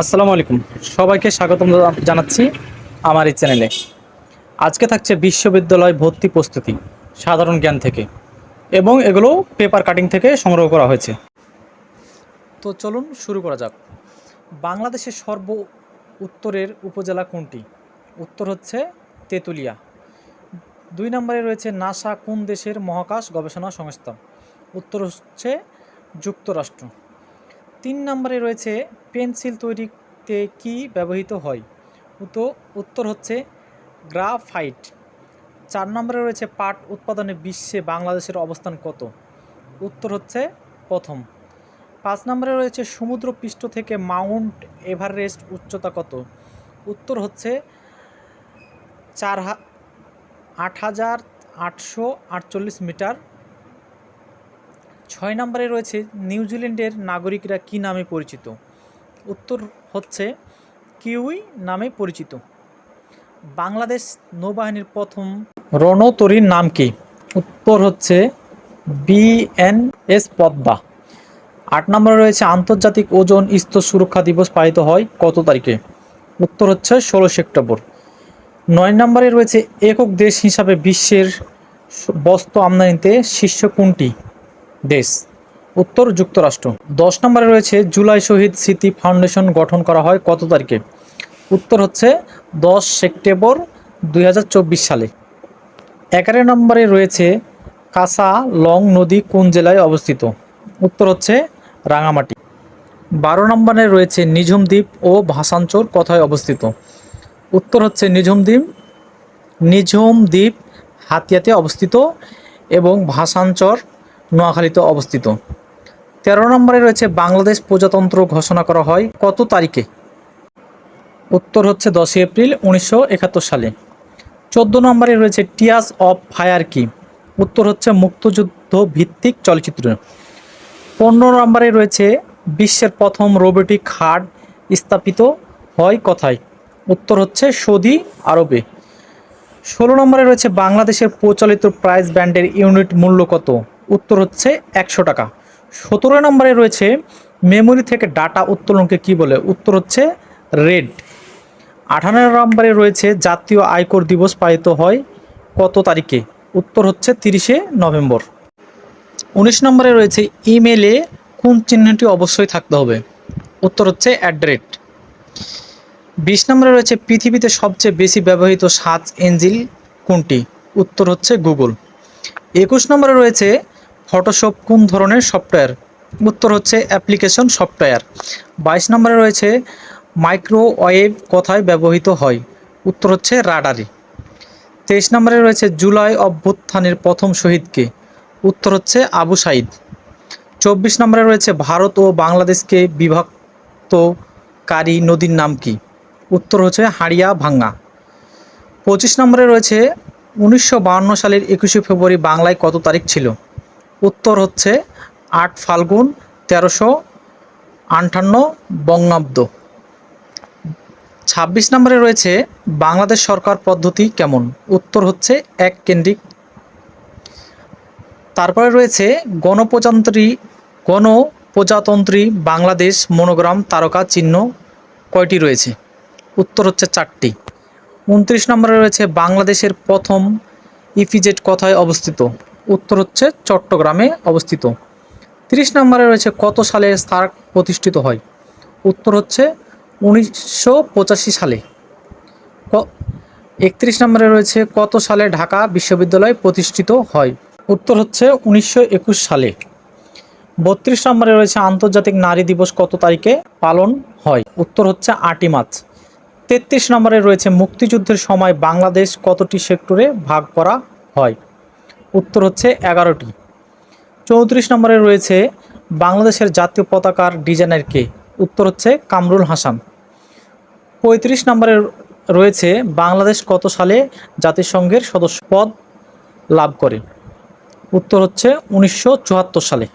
আসসালামু আলাইকুম। সবাইকে স্বাগতম জানাচ্ছি আমার এই চ্যানেলে। আজকে থাকছে বিশ্ববিদ্যালয় ভর্তি প্রস্তুতি সাধারণ জ্ঞান থেকে এবং এগুলো পেপার কাটিং থেকে সংগ্রহ করা হয়েছে। তো চলুন শুরু করা যাক। বাংলাদেশের সর্ব উত্তরের উপজেলা কোনটি? উত্তর হচ্ছে তেঁতুলিয়া। দুই নম্বরে রয়েছে নাসা কোন দেশের মহাকাশ গবেষণা সংস্থা? উত্তর হচ্ছে যুক্তরাষ্ট্র। তিন নম্বরে রয়েছে পেন্সিল তৈরিতে কি ব্যবহৃত হয়? উত্ত উত্তর হচ্ছে গ্রাফাইট। চার নম্বরে রয়েছে পাট উৎপাদনে বিশ্বে বাংলাদেশের অবস্থান কত? উত্তর হচ্ছে প্রথম। পাঁচ নম্বরে রয়েছে সমুদ্রপৃষ্ঠ থেকে মাউন্ট এভারেস্ট উচ্চতা কত? উত্তর হচ্ছে চার আট হাজার আটশো আটচল্লিশ মিটার। ছয় নম্বরে রয়েছে নিউজিল্যান্ডের নাগরিকরা কি নামে পরিচিত? উত্তর হচ্ছে কিউই নামে পরিচিত। বাংলাদেশ নৌবাহিনীর প্রথম রণতরীর নাম কি? উত্তর হচ্ছে বিএনএস পদ্মা। আট নম্বরে রয়েছে আন্তর্জাতিক ওজন স্তর সুরক্ষা দিবস পালিত হয় কত তারিখে? উত্তর হচ্ছে ষোলো সেপ্টেম্বর। নয় নম্বরে রয়েছে একক দেশ হিসাবে বিশ্বের বস্ত্র আমদানিতে শীর্ষ কোনটি? দেশ। উত্তর যুক্তরাষ্ট্র। দশ নম্বরে রয়েছে জুলাই শহীদ স্মৃতি ফাউন্ডেশন গঠন করা হয় কত তারিখে? উত্তর হচ্ছে দশ সেপ্টেম্বর দু হাজার চব্বিশ সালে। এগারো নম্বরে রয়েছে কাসা লং নদী কোন জেলায় অবস্থিত? উত্তর হচ্ছে রাঙামাটি। বারো নম্বরে রয়েছে নিঝুম দ্বীপ ও ভাসানচর কোথায় অবস্থিত? উত্তর হচ্ছে নিঝুম দ্বীপ। নিঝুম দ্বীপ হাতিয়াতে অবস্থিত এবং ভাসানচর নোয়াখালীতে অবস্থিত। তেরো নম্বরে রয়েছে বাংলাদেশ প্রজাতন্ত্র ঘোষণা করা হয় কত তারিখে? উত্তর হচ্ছে দশই এপ্রিল উনিশশো একাত্তর সালে। চোদ্দ নম্বরে রয়েছে টিয়াস অফ ফায়ার কি উত্তর হচ্ছে মুক্তযুদ্ধ ভিত্তিক চলচ্চিত্র। পনেরো নম্বরে রয়েছে বিশ্বের প্রথম রোবোটিক হাট স্থাপিত হয় কথায়? উত্তর হচ্ছে সৌদি আরবে। ষোলো নম্বরে রয়েছে বাংলাদেশের প্রচলিত প্রাইস ব্যান্ডের ইউনিট মূল্য কত? উত্তর হচ্ছে একশো টাকা। সতেরো নম্বরে রয়েছে মেমোরি থেকে ডাটা উত্তোলনকে কি বলে? উত্তর হচ্ছে রেড আঠারো নম্বরে রয়েছে জাতীয় আয়কর দিবস পালিত হয় কত তারিখে? উত্তর হচ্ছে তিরিশে নভেম্বর। উনিশ নম্বরে রয়েছে ইমেলে কোন চিহ্নটি অবশ্যই থাকতে হবে? উত্তর হচ্ছে অ্যাট রেট বিশ নম্বরে রয়েছে পৃথিবীতে সবচেয়ে বেশি ব্যবহৃত সার্চ ইঞ্জিন কোনটি? উত্তর হচ্ছে গুগল। একুশ নম্বরে রয়েছে ফটোশপ কোন ধরনের সফটওয়্যার উত্তর হচ্ছে অ্যাপ্লিকেশন সফটওয়্যার বাইশ নম্বরে রয়েছে মাইক্রোওয়েভ কথায় ব্যবহৃত হয়? উত্তর হচ্ছে রাডারি তেইশ নম্বরে রয়েছে, জুলাই অভ্যুত্থানের প্রথম শহীদকে। উত্তর হচ্ছে আবু সাইদ। চব্বিশ নম্বরে রয়েছে, ভারত ও বাংলাদেশকে বিভক্তকারী নদীর নাম কি? উত্তর হচ্ছে হাড়িয়া ভাঙ্গা পঁচিশ নম্বরে রয়েছে, উনিশশো সালের একুশে ফেব্রুয়ারি বাংলায় কত তারিখ ছিল? উত্তর হচ্ছে আট ফাল্গুন তেরোশো আটান্ন বঙ্গাব্দ। ছাব্বিশ নম্বরে রয়েছে বাংলাদেশ সরকার পদ্ধতি কেমন? উত্তর হচ্ছে এক কেন্দ্রিক। তারপরে রয়েছে গণপ্রজাতন্ত্রী গণপ্রজাতন্ত্রী বাংলাদেশ মনোগ্রাম তারকা চিহ্ন কয়টি রয়েছে? উত্তর হচ্ছে চারটি। উনত্রিশ নম্বরে রয়েছে বাংলাদেশের প্রথম ইপিজেট কথায় অবস্থিত? উত্তর হচ্ছে চট্টগ্রামে অবস্থিত। তিরিশ নম্বরে রয়েছে কত সালে স্থার প্রতিষ্ঠিত হয়? উত্তর হচ্ছে উনিশশো পঁচাশি সালে। একত্রিশ নম্বরে রয়েছে কত সালে ঢাকা বিশ্ববিদ্যালয় প্রতিষ্ঠিত হয়? উত্তর হচ্ছে উনিশশো একুশ সালে। বত্রিশ নম্বরে রয়েছে আন্তর্জাতিক নারী দিবস কত তারিখে পালন হয়? উত্তর হচ্ছে আটই মার্চ। তেত্রিশ নম্বরে রয়েছে মুক্তিযুদ্ধের সময় বাংলাদেশ কতটি সেক্টরে ভাগ করা হয়? উত্তর হচ্ছে এগারোটি। চৌত্রিশ নম্বরে রয়েছে বাংলাদেশের জাতীয় পতাকার ডিজাইনার কে? উত্তর হচ্ছে কামরুল হাসান। পঁয়ত্রিশ নম্বরে রয়েছে বাংলাদেশ কত সালে জাতিসংঘের সদস্য পদ লাভ করে? উত্তর হচ্ছে উনিশশো চুয়াত্তর সালে।